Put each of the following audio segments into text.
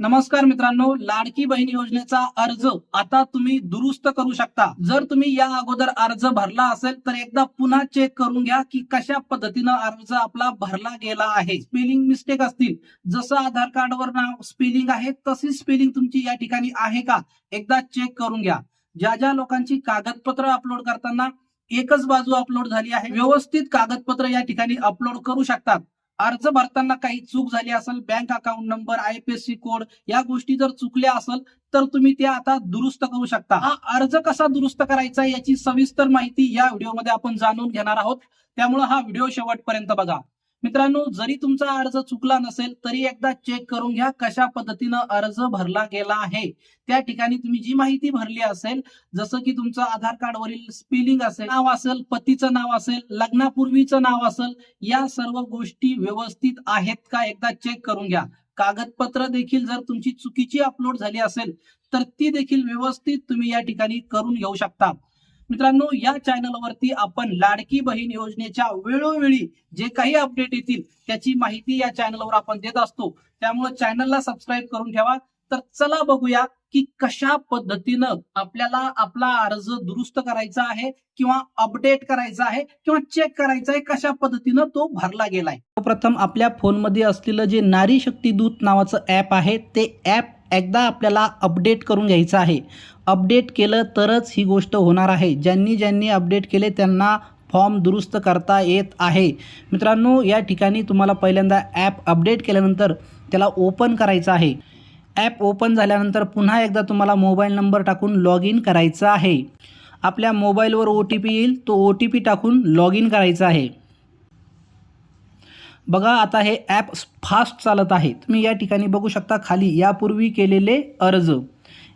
नमस्कार मित्रांनो लाडकी बहीण योजनेचा अर्ज आता तुम्ही दुरुस्त करू शकता. जर तुम्ही या अगोदर अर्ज भरला असेल तर एकदा पुन्हा चेक करून घ्या की कशा पद्धतीनं अर्ज आपला भरला गेला आहे. स्पेलिंग मिस्टेक असतील. जसं आधार कार्डवर नाव स्पेलिंग आहे तशी स्पेलिंग तुमची या ठिकाणी आहे का? एकदा चेक करून घ्या. ज्या ज्या लोकांची कागदपत्र अपलोड करताना एकच बाजू अपलोड झाली आहे व्यवस्थित कागदपत्र या ठिकाणी अपलोड करू शकतात. अर्ज भरताना काही चूक झाली असेल bank account number IFSC code या गोष्टी जर चुकल्या असेल तर तुम्ही त्या आता दुरुस्त करू शकता. हा अर्ज कसा दुरुस्त करायचा याची सविस्तर माहिती या व्हिडिओमध्ये आपण जाणून घेणार आहोत. त्यामुळे हा व्हिडिओ शेवटपर्यंत बघा. मित्रांनो जरी तुमचा अर्ज चुकला नसेल तरी एकदा चेक करून घ्या कशा पद्धतीनं अर्ज भरला गेला आहे. त्या ठिकाणी तुम्ही जी माहिती भरली असेल जसं की तुमचं आधार कार्डवरील स्पेलिंग असेल नाव असेल पतीचं नाव असेल लग्नापूर्वीचं नाव असेल या सर्व गोष्टी व्यवस्थित आहेत का एकदा चेक करून घ्या. कागदपत्र देखील जर तुमची चुकीची अपलोड झाली असेल तर ती देखील व्यवस्थित तुम्ही या ठिकाणी करून घेऊ शकता. मित्रांनो या चॅनलवरती आपण लाडकी बहीण योजनेच्या वेळोवेळी जे काही अपडेट येतील त्याची माहिती या चॅनलवर आपण देत असतो. त्यामुळे चॅनलला सबस्क्राईब करून ठेवा. तर चला बघूया की कशा पद्धतीनं आपल्याला आपला अर्ज दुरुस्त करायचा आहे किंवा अपडेट करायचा आहे किंवा चेक करायचा आहे कशा पद्धतीनं तो भरला गेलाय. प्रथम आपल्या फोनमध्ये असलेलं जे नारी शक्ती दूत नावाचं ॲप आहे ते ऍप एकदा आपल्याला अपडेट करून घ्यायचं आहे. अपडेट केलं तरच ही गोष्ट होणार आहे. ज्यांनी ज्यांनी अपडेट केले त्यांना फॉर्म दुरुस्त करता येत आहे. मित्रांनो या ठिकाणी तुम्हाला पहिल्यांदा ॲप अपडेट केल्यानंतर त्याला ओपन करायचं आहे. ॲप ओपन झाल्यानंतर पुन्हा एकदा तुम्हाला मोबाईल नंबर टाकून लॉग इन करायचं आहे. आपल्या मोबाईलवर ओ टी पी येईल तो ओ टी पी टाकून लॉग इन करायचा आहे. बघा आता हे ॲप फास्ट चालत आहे तुम्ही या ठिकाणी बघू शकता खाली यापूर्वी केलेले अर्ज.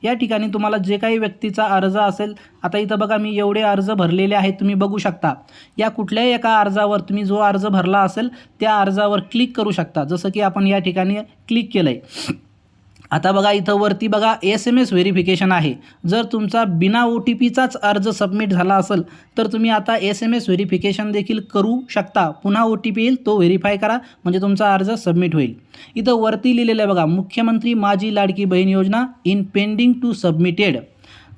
या ठिकाणी तुम्हाला जे काही व्यक्तीचा अर्ज असेल आता इथं बघा मी एवढे अर्ज भरलेले आहेत तुम्ही बघू शकता. या कुठल्याही एका अर्जावर तुम्ही जो अर्ज भरला असेल त्या अर्जावर क्लिक करू शकता. जसं की आपण या ठिकाणी क्लिक केलं आहे आता बघा इथं वरती बघा एस एम एस व्हेरिफिकेशन आहे. जर तुमचा बिना ओ टी पीचाच अर्ज सबमिट झाला असेल तर तुम्ही आता एस एम एस व्हेरिफिकेशन देखील करू शकता. पुन्हा ओ टी पी येईल तो व्हेरीफाय करा म्हणजे तुमचा अर्ज सबमिट होईल. इथं वरती लिहिलेलं आहे बघा मुख्यमंत्री माझी लाडकी बहीण योजना इन पेंडिंग टू सबमिटेड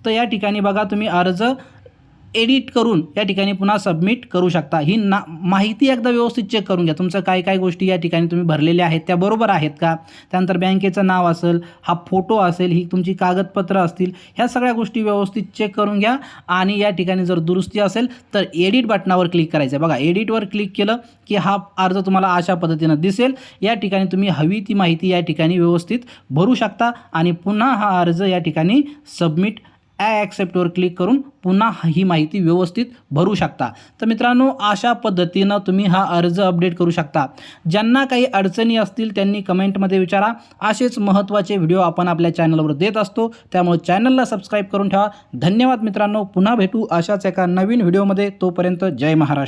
तर या ठिकाणी बघा तुम्ही अर्ज एडिट करून या ठिकाणी पुन्हा सबमिट करू शकता. ही ना माहिती एकदा व्यवस्थित चेक करून घ्या. तुमचं काय काय गोष्टी या ठिकाणी तुम्ही भरलेल्या आहेत त्या बरोबर आहेत का? त्यानंतर बँकेचं नाव असेल हा फोटो असेल ही तुमची कागदपत्रं असतील ह्या सगळ्या गोष्टी व्यवस्थित चेक करून घ्या आणि या ठिकाणी जर दुरुस्ती असेल तर एडिट बटनावर क्लिक करायचं. आहे बघा एडिटवर क्लिक केलं की हा अर्ज तुम्हाला अशा पद्धतीनं दिसेल. या ठिकाणी तुम्ही हवी ती माहिती या ठिकाणी व्यवस्थित भरू शकता आणि पुन्हा हा अर्ज या ठिकाणी सबमिट ॲ ॲक्सेप्टवर क्लिक करून पुन्हा ही माहिती व्यवस्थित भरू शकता. तर मित्रांनो अशा पद्धतीनं तुम्ही हा अर्ज अपडेट करू शकता. ज्यांना काही अडचणी असतील त्यांनी कमेंटमध्ये विचारा. असेच महत्त्वाचे व्हिडिओ आपण आपल्या चॅनलवर देत असतो. त्यामुळे चॅनलला सबस्क्राईब करून ठेवा. धन्यवाद मित्रांनो. पुन्हा भेटू अशाच एका नवीन व्हिडिओमध्ये. तोपर्यंत जय महाराष्ट्र.